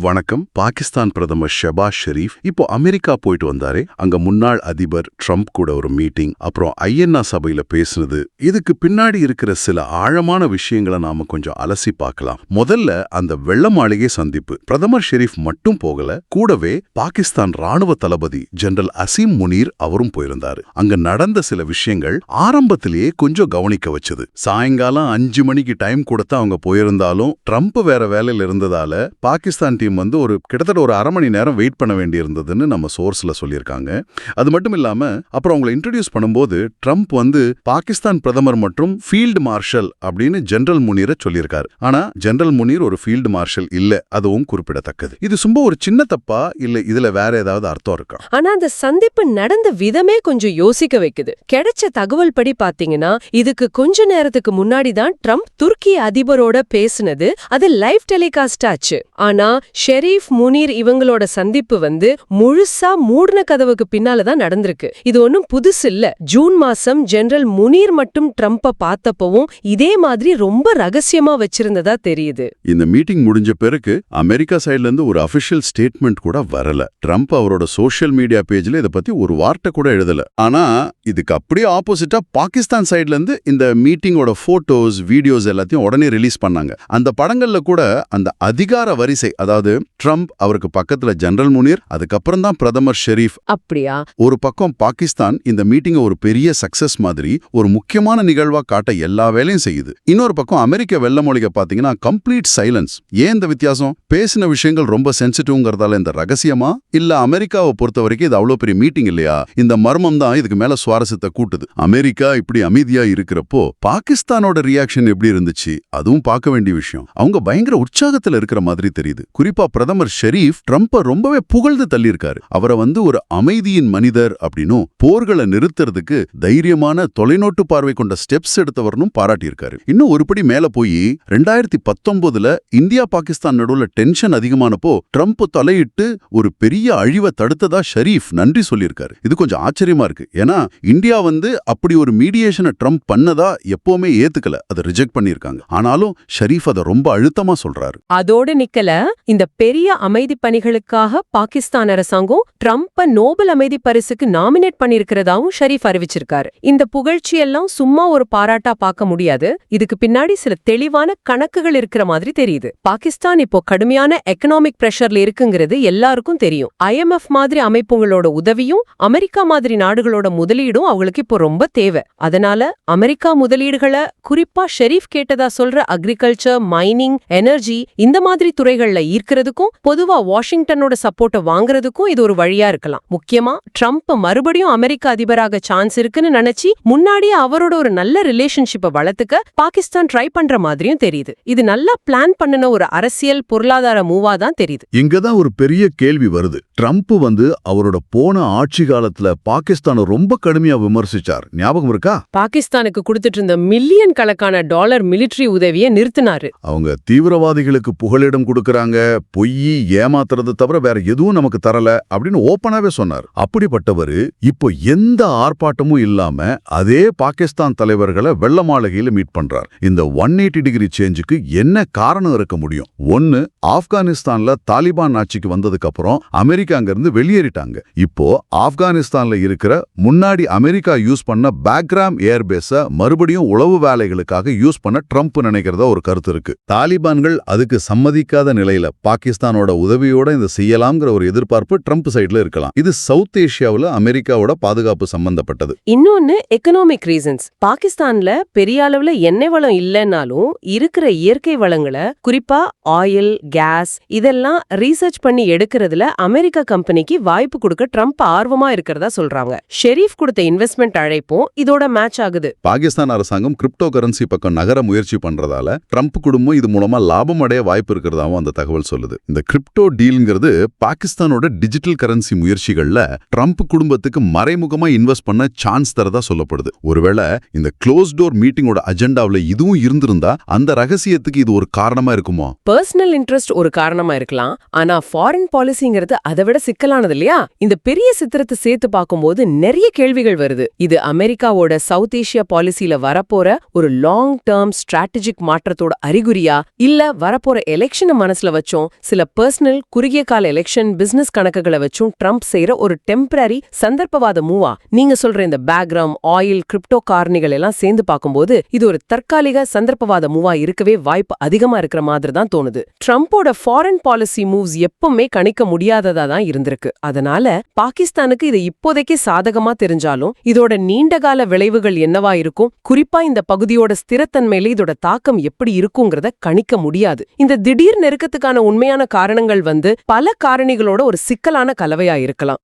வணக்கம். பாகிஸ்தான் பிரதமர் ஷபாஸ் ஷெரீப் இப்போ அமெரிக்கா போயிட்டு வந்தாரே. அங்க முன்னாள் அதிபர் ட்ரம்ப் கூட ஒரு மீட்டிங் அப்புறம் ஐஎன்ஆ சபையில பேசுனது. இதுக்கு பின்னாடி இருக்கிற சில ஆழமான விஷயங்களை நாம கொஞ்சம் அலசி பார்க்கலாம். முதல்ல அந்த வெள்ள மாளிகை சந்திப்பு. பிரதமர் ஷெரீப் மட்டும் போகல கூடவே பாகிஸ்தான் ராணுவ தளபதி ஜெனரல் அசீம் முனீர் அவரும் போயிருந்தாரு. அங்க நடந்த சில விஷயங்கள் ஆரம்பத்திலேயே கொஞ்சம் கவனிக்க வச்சது. சாயங்காலம் அஞ்சு மணிக்கு டைம் கொடுத்து அவங்க போயிருந்தாலும் ட்ரம்ப் வேற வேலையில இருந்ததால பாகிஸ்தான் டீம் வந்து ஒரு கிட்டத்தட்ட ஒரு அரை மணி நேரம் வெயிட் பண்ண வேண்டியிருந்ததுன்னு நம்ம சோர்ஸ்ல சொல்லியிருக்காங்க. அது மட்டும் இல்லாம அப்புறம் அவங்களை இன்ட்ரடியூஸ் பண்ணும்போது ட்ரம்ப் வந்து பாகிஸ்தான் பிரதமர் மற்றும் ஃபீல்டு மார்ஷல் அப்படின்னு ஜெனரல் முனீரை சொல்லியிருக்காரு. ஆனா ஜெனரல் முனீர் ஒரு ஃபீல்டு மார்ஷல் இல்ல அதுவும் குறிப்பிடத்தக்கது. இது சும்மா ஒரு சின்ன தப்பா இல்ல இதுல வேற ஏதாவது அர்த்தம் இருக்கா? ஆனா அந்த சந்திப்பு நடந்த விதமே கொஞ்சம் யோசிக்க வைக்குது. கிடைச்ச தகவல் படி பார்த்தீங்கன்னா இதுக்கு கொஞ்ச நேரத்துக்கு முன்னாடி தான் ட்ரம்ப் துருக்கி அதிபரோட பேசுனது அது லைவ் டெலிகாஸ்ட் ஆச்சு. ஆனா ஷெரீப் முனீர் இவங்களோட சந்திப்பு வந்து முழுசா மூடின கதவுக்கு பின்னால தான் நடந்திருக்கு. இது ஒன்னும் புதுசு இல்ல. ஜூன் மாசம் ஜெனரல் முனீர் மட்டும் ட்ரம்ப்ப பார்த்தப்பவும் இதே மாதிரி ரொம்ப ரகசியமா வச்சிருந்ததா தெரியுது. இந்த மீட்டிங் முடிஞ்ச பிறகு அமெரிக்கா சைடுல இருந்து ஒரு அபிஷியல் ஸ்டேட்மெண்ட் கூட வரல. ட்ரம்ப் அவரோட சோஷியல் மீடியா பேஜ்ல இத பத்தி ஒரு வார்த்தை கூட எழுதல. ஆனா இதுக்கு அப்படியே ஆப்போசிட்டா பாகிஸ்தான் சைடுல இருந்து இந்த மீட்டிங்கோட போட்டோஸ் வீடியோஸ் எல்லாத்தையும் உடனே ரிலீஸ் பண்ணாங்க. அந்த படங்கள்ல கூட அந்த அதிகார வரிசை அதாவது ட்ரம்ப் அவருக்கு பக்கத்துல ஜெனரல் முனீர் அதுக்கப்புறம் தான் பிரதமர் ஷெரீப் அப்படியா? ஒரு பக்கம் பாகிஸ்தான் இந்த மீட்டிங்கை ஒரு பெரிய சக்சஸ் மாதிரி ஒரு முக்கியமான நிகழ்வா காட்ட எல்லா வேலையும் செய்யுது. இன்னொரு பக்கம் அமெரிக்க வெள்ள மொழிக பாத்தீங்கன்னா கம்ப்ளீட் சைலன்ஸ் ஏன் இந்த வித்தியாசம்? பேசின விஷயங்கள் ரொம்ப சென்சிட்டிவ்ங்கிறதால இந்த ரகசியமா? இல்ல அமெரிக்காவை பொறுத்த வரைக்கும் இது அவ்வளவு பெரிய மீட்டிங் இல்லையா? இந்த மர்மம் தான் இதுக்கு மேல சுவாரஸ்யத்தை கூட்டுது. அமெரிக்கா இப்படி அமைதியா இருக்கிறப்போ பாகிஸ்தானோட ரியாக்ஷன் எப்படி இருந்துச்சு? அதுவும் பார்க்க வேண்டிய விஷயம். அவங்க பயங்கர உற்சாகத்துல இருக்கிற மாதிரி தெரியுது. குறிப்பா பிரதமர் ஷெரீப் ட்ரம்ப்ப ரொம்பவே புகழ்ந்து தள்ளியிருக்காரு. அவரை வந்து ஒரு அமைதியின் மனிதர் அப்படின்னும் போர்களை நிறுத்துறதுக்கு தைரியமான தொலைநோட்டு பார்வை கொண்ட ஸ்டெப்ஸ் எடுத்தவர்னும் பாராட்டியிருக்காரு. இன்னும் ஒருபடி மேல போய் ரெண்டாயிரத்தி பத்தொன்பதுல இந்தியா பாகிஸ்தான் நடுவுல டென்ஷன் அதிகமானப்போ ட்ரம்ப் தலையிட்டு ஒரு பெரிய அழிவை தடுத்ததா ஷரீஃப் நன்றி சொல்லியிருக்காரு. இது கொஞ்சம் ஆச்சரியமா இருக்கு. ஏன்னா இந்தியா வந்து அப்படி ஒரு மீடியேஷனை ட்ரம்ப் பண்ணதா எப்பவுமே ஏத்துக்கல. அதை ரிஜெக்ட் பண்ணியிருக்காங்க. ஆனாலும் ஷரீஃப் அதை ரொம்ப அழுத்தமா சொல்றாரு. அதோடு நிக்கல. இந்த பெரிய அமைதி பணிகளுக்காக பாகிஸ்தான் அரசாங்கம் ட்ரம்ப்ப நோபல் அமைதி பரிசுக்கு நாமினேட் பண்ணிருக்கிறதாவும் ஷரீஃப் அறிவிச்சிருக்காரு. இந்த புகழ்ச்சியெல்லாம் சும்மா ஒரு பாராட்டா பார்க்க முடியாது. இதுக்கு பின்னாடி சில தெளிவான கணக்குகள் இருக்கிற மாதிரி தெரியுது. பாகிஸ்தான் இப்போ கடுமையான எக்கனாமிக் பிரஷர்ல இருக்குங்கிறது எல்லாருக்கும் தெரியும். ஐஎம்எஃப் மாதிரி அமைப்புகளோட உதவியும் அமெரிக்கா மாதிரி நாடுகளோட முதலீடும் அவங்களுக்கு இப்போ ரொம்ப தேவை. அதனால அமெரிக்கா முதலீடுகளை குறிப்பா ஷெரீஃப் கேட்டதா சொல்ற அக்ரிகல்ச்சர் மைனிங் எனர்ஜி இந்த மாதிரி துறைகள்ல ஈர்க்கிறதுக்கும் பொதுவா வாஷிங்டனோட சப்போர்ட்டை வாங்குறதுக்கும் இது ஒரு வழியா இருக்கலாம். முக்கியமா ட்ரம்ப் மறுபடியும் அமெரிக்க அதிபராக சான்ஸ் இருக்குன்னு நினைச்சு முன்னாடியே அவரோட ஒரு நல்ல ரிலேஷன்ஷிப்பை வளர்த்துக்க பாகிஸ்தான் ட்ரை பண்ற மாதிரியும் தெரியுது. இது நல்லா பிளான் பண்ணின ஒரு அரசியல் பொருளாதார மூவா தான் தெரியுது. இங்கதான் ஒரு பெரிய கேள்வி வருது. ட்ரம்ப் வந்து அவரோட போன ஆட்சி காலத்துல பாகிஸ்தானை ரொம்ப கடுமையா விமர்சிச்சார். ஞாபகம் இருக்கா? பாகிஸ்தானுக்கு கொடுத்துட்டு இருந்த மில்லியன் கணக்கான டாலர் மிலிட்டரி உதவியை நிறுத்தினாரு. அவங்க தீவிரவாதிகளுக்கு புகலிடம் கொடுக்கறாங்க பொய் ஏமாத்துறது தவிர வேற எதுவும் நமக்கு தரல அப்படின்னு ஓப்பனாவே சொன்னார். அப்படிப்பட்டவரு இப்போ எந்த ஆர்ப்பாட்டமும் இல்லாம அதே பாகிஸ்தான் தலைவர்களை வெள்ள மாளிகையில மீட் பண்றார். இந்த ஒன் எயிட்டி டிகிரி சேஞ்சுக்கு என்ன காரணம் இருக்க முடியும்? ஒன்னு ஆப்கானிஸ்தான்ல தாலிபான் ஆட்சிக்கு வந்ததுக்கு அப்புறம் அமெரிக்கா அங்கிருந்து வெளியேறிட்டாங்க. இப்போ ஆப்கானிஸ்தான்ல இருக்கிற முன்னாடி அமெரிக்கா யூஸ் பண்ண பேக்ராம் ஏர்பேஸ மறுபடியும் உளவு வேலைகளுக்காக யூஸ் பண்ண ட்ரம்ப் நினைக்கிறத ஒரு கருத்து இருக்கு. தாலிபான்கள் அதுக்கு சம்மதிக்காத நிலையில பாகிஸ்தானோட உதவியோட இந்த செய்யலாம்ங்கிற ஒரு எதிர்பார்ப்பு ட்ரம்ப் சைடுல இருக்கலாம். இது சவுத் ஏசியாவுல அமெரிக்காவோட பாதுகாப்பு சம்பந்தப்பட்டது. இன்னொன்னு எக்கனாமிக் ரீசன்ஸ் பாகிஸ்தான்ல பெரிய அளவுல எண்ணெய் வளம் இல்லைன்னாலும் இருக்கிற இயற்கை வளங்களை குறிப்பா ஆயில் கேஸ் இதெல்லாம் ரீசர்ச் பண்ணி எடுக்கிறதுல அமெரிக்க கம்பெனிக்கு வாய்ப்பு கொடுக்க ட்ரம்ப் ஆர்வமா இருக்கிறதா சொல்றாங்க. ஷெரீப் கொடுத்த இன்வெஸ்ட்மெண்ட் அழைப்பும் இதோட மேட்ச் ஆகுது. பாகிஸ்தான் அரசாங்கம் கிரிப்டோ கரன்சி பக்கம் நகர முயற்சி பண்றதால ட்ரம்ப் குடும்பம் இது மூலமா லாபம் அடைய வாய்ப்பு இருக்கிறதாவும் அந்த தகவல் சொல்லுது. இந்த கிரிப்டோ டீல்ங்கிறது பாகிஸ்தானோட டிஜிட்டல் கரன்சி முயற்சிகள்ல ட்ரம்ப் குடும்பத்துக்கு மறைமுகமா இன்வெஸ்ட் பண்ண சான்ஸ் தரதா சொல்லப்படுது. ஒருவேளை இந்த க்ளோஸ் டோர் மீட்டிங்கோட அஜெண்டாவுல இதுவும் இருந்திருந்தா அந்த ரகசியத்துக்கு இது ஒரு காரணமா இருக்குமோ? பர்சனல் இன்ட்ரெஸ்ட் ஒரு காரணமா இருக்கலாம். ஆனா ஃபாரின் பாலிசிங்கிறது அதை விட சிக்கலானது இல்லையா? இந்த பெரிய சித்திரத்தை சேர்த்து பார்க்கும்போது நிறைய கேள்விகள் வருது. இது அமெரிக்காவோட சவுத் ஏஷியா பாலிசியில வரப்போற ஒரு லாங் டேர்ம் ஸ்ட்ராட்டஜிக் மாற்றத்தோட அறிகுறியா? இல்ல வரப்போற எலெக்ஷனை மனசுல வச்சோம் சில பர்சனல் குறுகிய கால எலெக்ஷன் பிசினஸ் கணக்குகளை வச்சும் ட்ரம்ப் செய்யற ஒரு டெம்பரரி சந்தர்ப்பவாத மூவா. நீங்க சொல்ற இந்த பேக்ரவுண்ட் ஆயில் கிரிப்டோ காரணிகள் எல்லாம் சேர்ந்து பார்க்கும்போது இது ஒரு தற்காலிக சந்தர்ப்பவாத மூவா இருக்கவே வாய்ப்பு அதிகமா இருக்கிற மாதிரி தான் தோணுது. ட்ரம்ப்போட ஃபாரின் பாலிசி மூவ்ஸ் எப்பவுமே கணிக்க முடியாததா தான் இருந்திருக்கு. அதனால பாகிஸ்தானுக்கு இது இப்போதைக்கு சாதகமா தெரிஞ்சாலும் இதோட நீண்டகால விளைவுகள் என்னவா இருக்கும் குறிப்பா இந்த பகுதியோட ஸ்திரத்தன்மையில இதோட தாக்கம் எப்படி இருக்குங்கிறத கணிக்க முடியாது. இந்த திடீர் நெருக்கத்துக்கான உண்மையான காரணங்கள் வந்து பல காரணிகளோட ஒரு சிக்கலான கலவையா இருக்கலாம்.